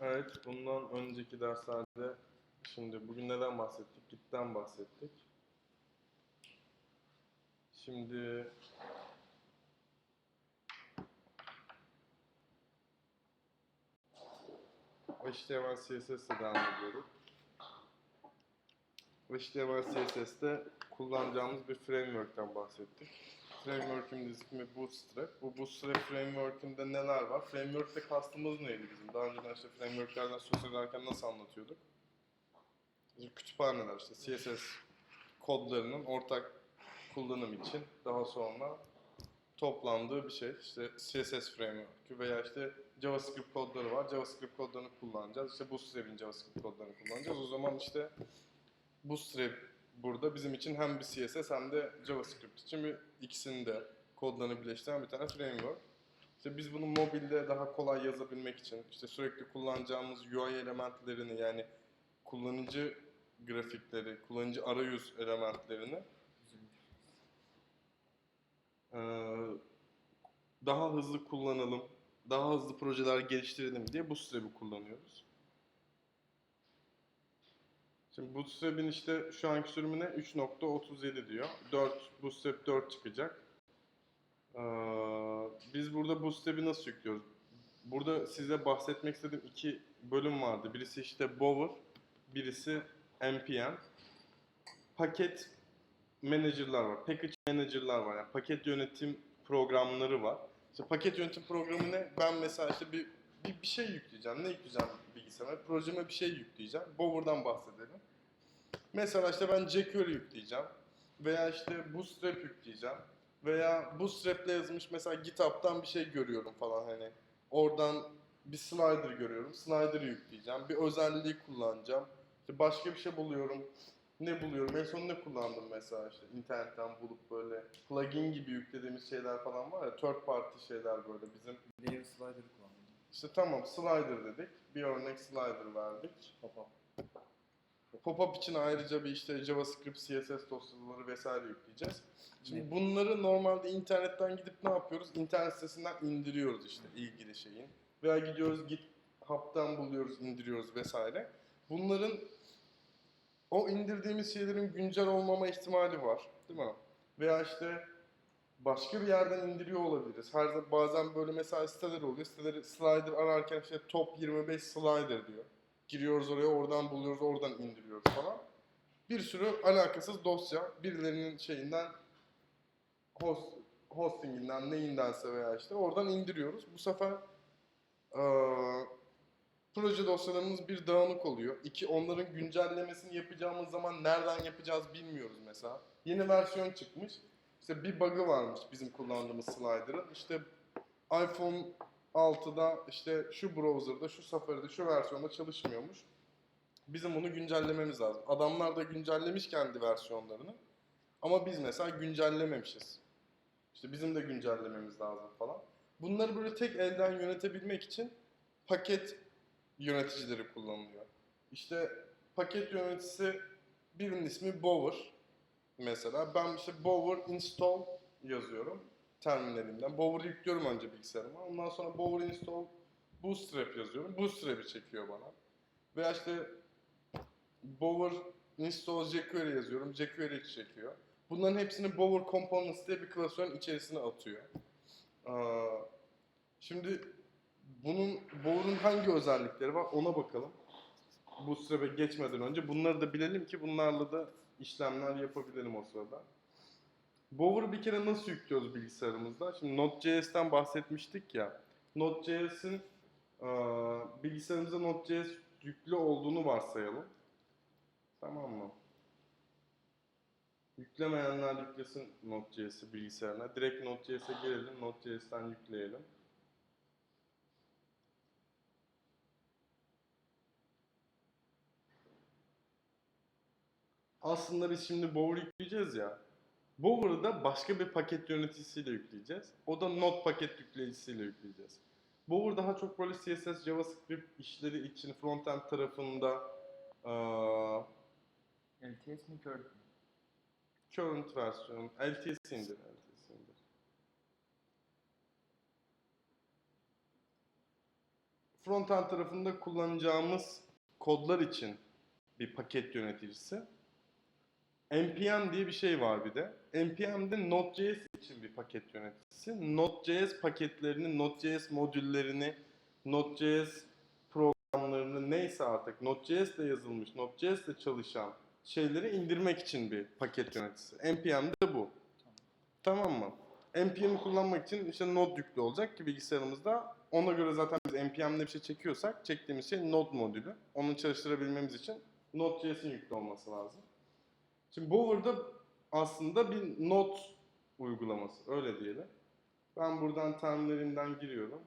Evet, bundan önceki derslerde şimdi bugün neden bahsettik? Git'ten bahsettik. Şimdi HTML CSS ile devam ediyoruz. HTML CSS'te kullanacağımız bir framework'ten bahsettik. Framework'ün ismi Bootstrap. Bu Bootstrap framework'ünde neler var? Framework'te kastımız neydi bizim? Daha önceden işte framework'lerden söz ederken nasıl anlatıyorduk? Kütüphaneler, işte CSS kodlarının ortak kullanım için daha sonra toplandığı bir şey. İşte CSS framework'ü veya işte JavaScript kodları var. JavaScript kodlarını kullanacağız. İşte Bootstrap'in JavaScript kodlarını kullanacağız. O zaman işte Bootstrap burada bizim için hem bir CSS hem de JavaScript için bir ikisini de kodlarını bir tane framework. İşte biz bunu mobilde daha kolay yazabilmek için işte sürekli kullanacağımız UI elementlerini yani kullanıcı grafikleri, kullanıcı arayüz elementlerini daha hızlı kullanalım, daha hızlı projeler geliştirelim diye Bootstrap'i kullanıyoruz. Şimdi Bootstrap'in işte şu anki sürümüne 3.37 diyor. 4, Bootstrap 4 çıkacak. Ee, biz burada Bootstrap'i nasıl yüklüyoruz? Burada size bahsetmek istediğim iki bölüm vardı. Birisi işte Bower, birisi NPM. Paket manager'lar var, package manager'lar var. Yani paket yönetim programları var. İşte paket yönetim programı ne? Ben mesela işte bir, bir, bir şey yükleyeceğim. Ne yükleyeceğim bilgisayarıma? Projeme bir şey yükleyeceğim. Bower'dan bahsedelim. Mesela işte ben jQuery yükleyeceğim. Veya işte Bootstrap yükleyeceğim. Veya Bootstrap'le yazılmış mesela GitHub'tan bir şey görüyorum falan hani. Oradan bir slider görüyorum. Slider'ı yükleyeceğim. Bir özelliği kullanacağım. İşte başka bir şey buluyorum. Ne buluyorum? En son ne kullandım mesela işte internetten bulup böyle plugin gibi yüklediğimiz şeyler falan var ya third party şeyler böyle bizim. Layer slider'ı kullandım. İşte tamam slider dedik. Bir örnek slider verdik. Pop-up. Pop-up için ayrıca bir işte JavaScript, CSS dosyaları vesaire yükleyeceğiz. Şimdi Ne? bunları normalde internetten gidip ne yapıyoruz? İnternet sitesinden indiriyoruz işte ilgili şeyin. Veya gidiyoruz GitHub'tan buluyoruz, indiriyoruz vesaire. Bunların o indirdiğimiz şeylerin güncel olmama ihtimali var, değil mi? Veya işte başka bir yerden indiriyor olabiliriz. Her zaman bazen böyle mesela siteler oluyor. Siteleri slider ararken işte top 25 slider diyor. Giriyoruz oraya, oradan buluyoruz, oradan indiriyoruz falan. Bir sürü alakasız dosya birilerinin şeyinden host, hostinginden neyindense veya işte oradan indiriyoruz. Bu sefer eee, proje dosyalarımız bir dağınık oluyor. İki onların güncellemesini yapacağımız zaman nereden yapacağız bilmiyoruz mesela. Yeni versiyon çıkmış. İşte bir bug'ı varmış bizim kullandığımız slider'ın. İşte iPhone 6'da işte şu browser'da, şu Safari'de, şu versiyonda çalışmıyormuş. Bizim bunu güncellememiz lazım. Adamlar da güncellemiş kendi versiyonlarını. Ama biz mesela güncellememişiz. İşte bizim de güncellememiz lazım falan. Bunları böyle tek elden yönetebilmek için paket yöneticileri kullanılıyor. İşte paket yöneticisi birinin ismi Bower mesela. Ben işte Bower install yazıyorum terminalimden. Bower yüklüyorum önce bilgisayarıma. Ondan sonra Bower install Bootstrap yazıyorum. Bootstrap'i çekiyor bana. Veya işte Bower install jQuery yazıyorum. jQuery çekiyor. Bunların hepsini Bower Components diye bir klasörün içerisine atıyor. Şimdi bunun Bower'ın hangi özellikleri var ona bakalım. Bootstrap'e geçmeden önce bunları da bilelim ki bunlarla da işlemler yapabilelim o sırada. Bower'ı bir kere nasıl yüklüyoruz bilgisayarımızda? Şimdi Node.js'ten bahsetmiştik ya. Node.js'in eee, bilgisayarımızda Node.js yüklü olduğunu varsayalım. Tamam mı? Yüklemeyenler yüklesin Node.js'i bilgisayarına. Direkt Node.js'e girelim, Node.js'ten yükleyelim. Aslında biz şimdi Bower yükleyeceğiz ya. Bower'ı da başka bir paket yöneticisiyle yükleyeceğiz. O da Node paket yükleyicisiyle yükleyeceğiz. Bower daha çok böyle CSS, JavaScript işleri için frontend tarafında eee LTS mi current mi? current versiyon, LTS indir, LTS indir. frontend tarafında kullanacağımız kodlar için bir paket yöneticisi. Npm diye bir şey var bir de. npm de Node.js için bir paket yöneticisi. Node.js paketlerini, Node.js modüllerini, Node.js programlarını neyse artık Node.js ile yazılmış, Node.js ile çalışan şeyleri indirmek için bir paket yöneticisi. npm de bu. Tamam mı? npm'i kullanmak için işte Node yüklü olacak ki bilgisayarımızda. Ona göre zaten biz npm'de bir şey çekiyorsak çektiğimiz şey Node modülü. Onu çalıştırabilmemiz için Node.js'in yüklü olması lazım. Şimdi Bower'da aslında bir Node uygulaması öyle diyelim. Ben buradan terminalinden giriyorum.